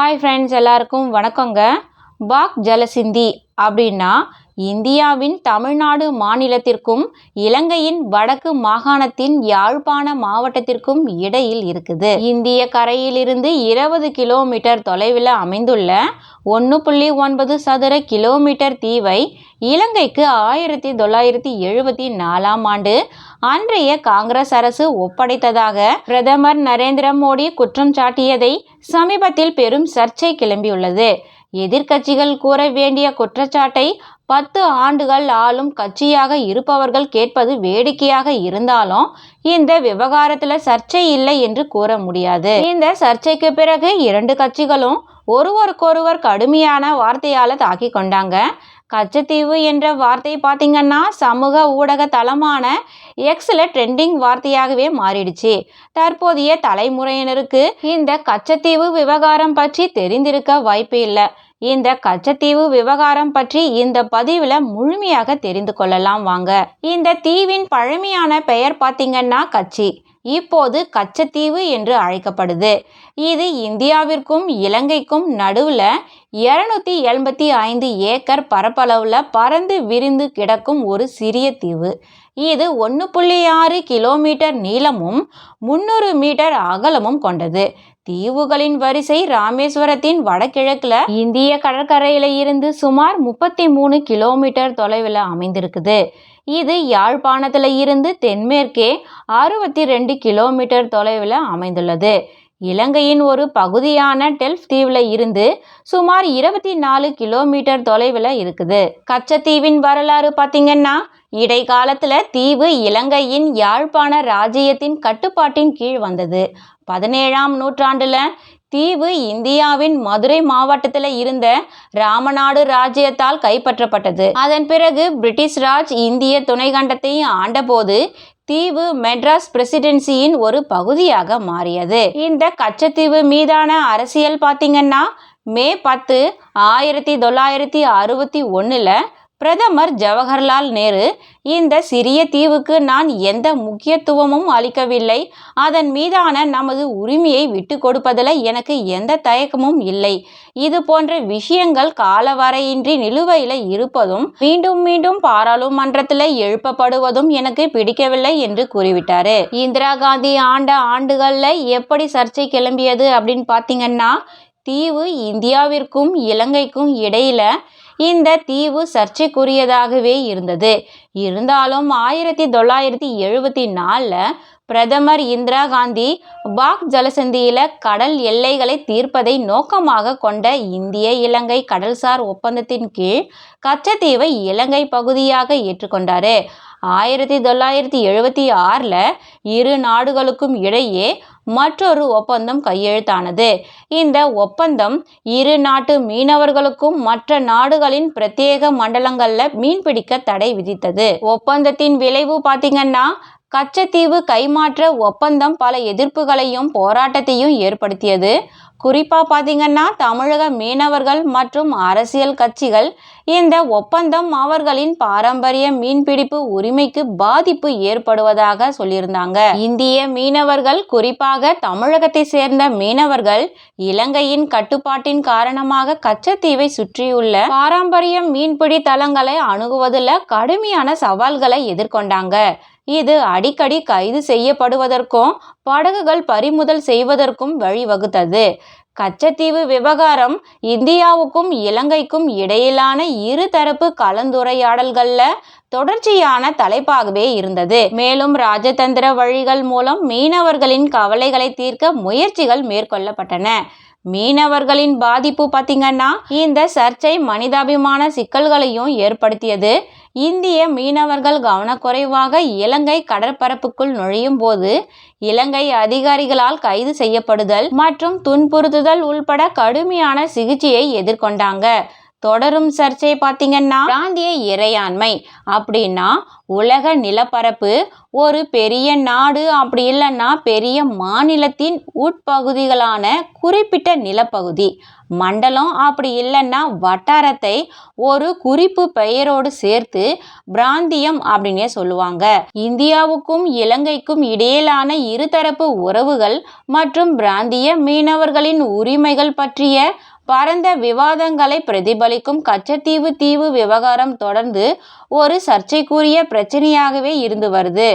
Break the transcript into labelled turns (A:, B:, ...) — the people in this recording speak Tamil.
A: ஹாய் ஃப்ரெண்ட்ஸ் எல்லாருக்கும் வணக்கங்க. பாக் ஜலசிந்தி அப்படின்னா இந்தியாவின் தமிழ்நாடு மாநிலத்திற்கும் இலங்கையின் வடக்கு மாகாணத்தின் யாழ்ப்பாண மாவட்டத்திற்கும் இடையில் இருக்குது. இந்திய கரையிலிருந்து இருபது கிலோமீட்டர் தொலைவில் அமைந்துள்ள ஒன்று புள்ளி ஒன்பது சதுர கிலோமீட்டர் தீவை இலங்கைக்கு ஆயிரத்தி தொள்ளாயிரத்தி எழுபத்தி நாலாம் ஆண்டு அன்றைய காங்கிரஸ் அரசு ஒப்படைத்ததாக பிரதமர் நரேந்திர மோடி குற்றம் சாட்டியதை சமீபத்தில் பெரும் சர்ச்சை கிளம்பியுள்ளது. எதிர்க்கட்சிகள் கூற வேண்டிய குற்றச்சாட்டை பத்து ஆண்டுகள் ஆளும் கட்சியாக இருப்பவர்கள் கேட்பது வேடிக்கையாக இருந்தாலும் இந்த விவகாரத்துல சர்ச்சை இல்லை என்று கூற முடியாது. இந்த சர்ச்சைக்கு பிறகு இரண்டு கட்சிகளும் ஒருவருக்கொருவர் கடுமையான வார்த்தையால தாக்கி கொண்டாங்க. கச்சத்தீவு என்ற வார்த்தை பார்த்தீங்கன்னா சமூக ஊடக தளமான எக்ஸில் ட்ரெண்டிங் வார்த்தையாகவே மாறிடுச்சு. தற்போதைய தலைமுறையினருக்கு இந்த கச்சத்தீவு விவகாரம் பற்றி தெரிந்திருக்க வாய்ப்பு இல்லை. இந்த கச்சத்தீவு விவகாரம் பற்றி இந்த பதிவில் முழுமையாக தெரிந்து கொள்ளலாம் வாங்க. இந்த தீவின் பழமையான பெயர் பார்த்தீங்கன்னா கட்சி. இப்போது கச்சத்தீவு என்று அழைக்கப்படுது. இது இந்தியாவிற்கும் இலங்கைக்கும் நடுவில் இருநூத்தி எண்பத்தி ஐந்து ஏக்கர் பரப்பளவில் பறந்து விரிந்து கிடக்கும் ஒரு சிறிய தீவு. இது ஒன்று புள்ளி ஆறு கிலோமீட்டர் நீளமும் முந்நூறு மீட்டர் அகலமும் கொண்டது. தீவுகளின் வரிசை ராமேஸ்வரத்தின் வடகிழக்குல இந்திய கடற்கரையில இருந்து சுமார் முப்பத்தி மூணு கிலோமீட்டர் தொலைவில் அமைந்திருக்குது. இது யாழ்ப்பாணத்தில் இருந்து தென்மேற்கே அறுபத்தி ரெண்டு கிலோமீட்டர் தொலைவில் அமைந்துள்ளது. இலங்கையின் ஒரு பகுதியான டெல்ஃப் தீவில் இருந்து சுமார் இருபத்தி நாலு கிலோமீட்டர் தொலைவில் இருக்குது. கச்சத்தீவின் வரலாறு பார்த்தீங்கன்னா இடைக்காலத்தில் தீவு இலங்கையின் யாழ்ப்பாண ராஜ்யத்தின் கட்டுப்பாட்டின் கீழ் வந்தது. பதினேழாம் நூற்றாண்டில் தீவு இந்தியாவின் மதுரை மாவட்டத்தில் இருந்த ராமநாடு ராஜ்யத்தால் கைப்பற்றப்பட்டது. அதன் பிறகு பிரிட்டிஷ் ராஜ் இந்திய துணைக்கண்டத்தை ஆண்டபோது தீவு மெட்ராஸ் பிரசிடென்சியின் ஒரு பகுதியாக மாறியது. இந்த கச்சத்தீவு மீதான அரசியல் பார்த்தீங்கன்னா மே பத்து ஆயிரத்தி தொள்ளாயிரத்தி அறுபத்தி ஒன்றில் பிரதமர் ஜவஹர்லால் நேரு இந்த சிறிய தீவுக்கு நான் எந்த முக்கியத்துவமும் அளிக்கவில்லை. அதன் மீதான நமது உரிமையை விட்டு கொடுப்பதில் எனக்கு எந்த தயக்கமும் இல்லை. இது போன்ற விஷயங்கள் காலவரையின்றி நிலுவையில் இருப்பதும் மீண்டும் மீண்டும் பாராளுமன்றத்தில் எழுப்பப்படுவதும் எனக்கு பிடிக்கவில்லை என்று கூறிவிட்டாரு. இந்திரா காந்தி ஆண்ட ஆண்டுகளில் எப்படி சர்ச்சை கிளம்பியது அப்படின்னு பார்த்தீங்கன்னா தீவு இந்தியாவிற்கும் இலங்கைக்கும் இடையில இந்த தீவு சர்ச்சைக்குரியதாகவே இருந்தது. இருந்தாலும் ஆயிரத்தி தொள்ளாயிரத்தி எழுபத்தி நாலில் பிரதமர் இந்திரா காந்தி பாக் ஜலசந்தியில் கடல் எல்லைகளை தீர்ப்பதை நோக்கமாக கொண்ட இந்திய இலங்கை கடல்சார் ஒப்பந்தத்தின் கீழ் கச்சத்தீவை இலங்கை பகுதியாக ஏற்றுக்கொண்டார். ஆயிரத்தி தொள்ளாயிரத்தி எழுபத்தி ஆறில் இரு நாடுகளுக்கும் இடையே மற்றொரு ஒப்பந்தம் கையெழுத்தானது. இந்த ஒப்பந்தம் இரு நாட்டு மீனவர்களுக்கும் மற்ற நாடுகளின் பிரத்யேக மண்டலங்களில் மீன்பிடிக்க தடை விதித்தது. ஒப்பந்தத்தின் விளைவு பார்த்தீங்கன்னா கச்சத்தீவு கைமாற்ற ஒப்பந்தம் பல எதிர்ப்புகளையும் போராட்டத்தையும் ஏற்படுத்தியது. குறிப்பாக பார்த்தீங்கன்னா தமிழக மீனவர்கள் மற்றும் அரசியல் கட்சிகள் இந்த ஒப்பந்தம் அவர்களின் பாரம்பரிய மீன்பிடிப்பு உரிமைக்கு பாதிப்பு ஏற்படுவதாக சொல்லியிருந்தாங்க. இந்திய மீனவர்கள் குறிப்பாக தமிழகத்தை சேர்ந்த மீனவர்கள் இலங்கையின் கட்டுப்பாட்டின் காரணமாக கச்சத்தீவை சுற்றியுள்ள பாரம்பரிய மீன்பிடி தளங்களை அணுகுவதில் கடுமையான சவால்களை எதிர்கொண்டாங்க. இது அடிக்கடி கைது செய்யப்படுவதற்கும் படகுகள் பறிமுதல் செய்வதற்கும் வழிவகுத்தது. கச்சத்தீவு விவகாரம் இந்தியாவுக்கும் இலங்கைக்கும் இடையிலான இருதரப்பு கலந்துரையாடல்கள்ல தொடர்ச்சியான தலைப்பாகவே இருந்தது. மேலும் ராஜதந்திர வழிகள் மூலம் மீனவர்களின் கவலைகளை தீர்க்க முயற்சிகள் மேற்கொள்ளப்பட்டன. மீனவர்களின் பாதிப்பு பார்த்தீங்கன்னா இந்த சர்ச்சை மனிதாபிமான சிக்கல்களையும் ஏற்படுத்தியது. இந்திய மீனவர்கள் கவனக்குறைவாக இலங்கை கடற்பரப்புக்குள் நுழையும் போது இலங்கை அதிகாரிகளால் கைது செய்யப்படுதல் மற்றும் துன்புறுத்துதல் உள்பட கடுமையான சிகிச்சையை எதிர்கொண்டாங்க. தொடரும் சர்ச்சை பார்த்தீங்கன்னா பிராந்திய இறையாண்மை. அப்படின்னா உலக நிலப்பரப்பு ஒரு பெரிய நாடு. அப்படி இல்லைன்னா பெரிய மாநிலத்தின் உட்பகுதிகளான குறிப்பிட்ட நிலப்பகுதி. மண்டலம் அப்படி இல்லைன்னா வட்டாரத்தை ஒரு குறிப்பு பெயரோடு சேர்த்து பிராந்தியம் அப்படின்னே சொல்லுவாங்க. இந்தியாவுக்கும் இலங்கைக்கும் இடையிலான இருதரப்பு உறவுகள் மற்றும் பிராந்திய மீனவர்களின் உரிமைகள் பற்றிய பரந்த விவாதங்களை பிரதிபலிக்கும் கச்சத்தீவு தீவு விவகாரம் தொடர்ந்து ஒரு சர்ச்சைக்குரிய பிரச்சனையாகவே இருந்து வருது.